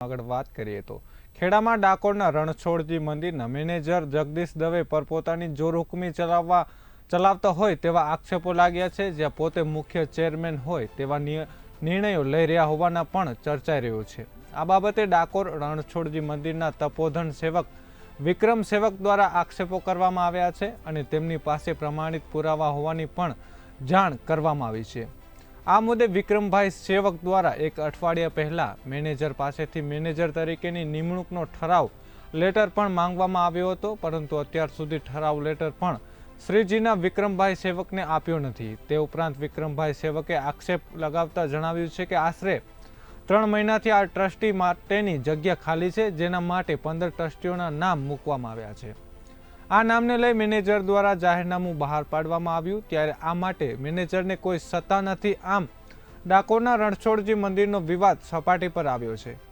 આગળ વાત કરીએ તો. ખેડામાં ડાકોરના રણછોડજી મંદિરના મેનેજર જગદીશ દવે પર પોતાની જોરહુકમી ચલાવવા, ચલાવતા હોય તેવા આક્ષેપો લાગ્યા છે. જ્યાં પોતે મુખ્ય ચેરમેન હોય તેવા નિર્ણયો લઈ રહ્યા હોવાના પણ ચર્ચાઈ રહ્યું છે. આ બાબતે ડાકોર રણછોડજી મંદિરના તપોધન સેવક, વિક્રમ સેવક દ્વારા આક્ષેપો કરવામાં આવ્યા છે અને તેમની પાસે પ્રમાણિત પુરાવા હોવાની પણ જાણ કરવામાં આવી છે. આ મુદ્દે વિક્રમભાઈ સેવક દ્વારા એક અઠવાડિયા પહેલાં મેનેજર પાસેથી મેનેજર તરીકેની નિમણૂકનો ઠરાવ લેટર પણ માંગવામાં આવ્યો હતો, પરંતુ અત્યાર સુધી ઠરાવ લેટર પણ શ્રીજીના વિક્રમભાઈ સેવકને આપ્યો નથી. તે ઉપરાંત વિક્રમભાઈ સેવકે આક્ષેપ લગાવતા જણાવ્યું છે કે આશરે ત્રણ મહિનાથી આ ટ્રસ્ટી માટેની જગ્યા ખાલી છે, જેના માટે પંદર ટ્રસ્ટીઓના નામ મૂકવામાં આવ્યા છે. આ નામને લઈ મેનેજર દ્વારા જાહેરનામું બહાર પાડવામાં આવ્યું. ત્યારે આ માટે મેનેજરને કોઈ સત્તા નથી. આમ ડાકોરના રણછોડજી મંદિરનો વિવાદ સપાટી પર આવ્યો છે.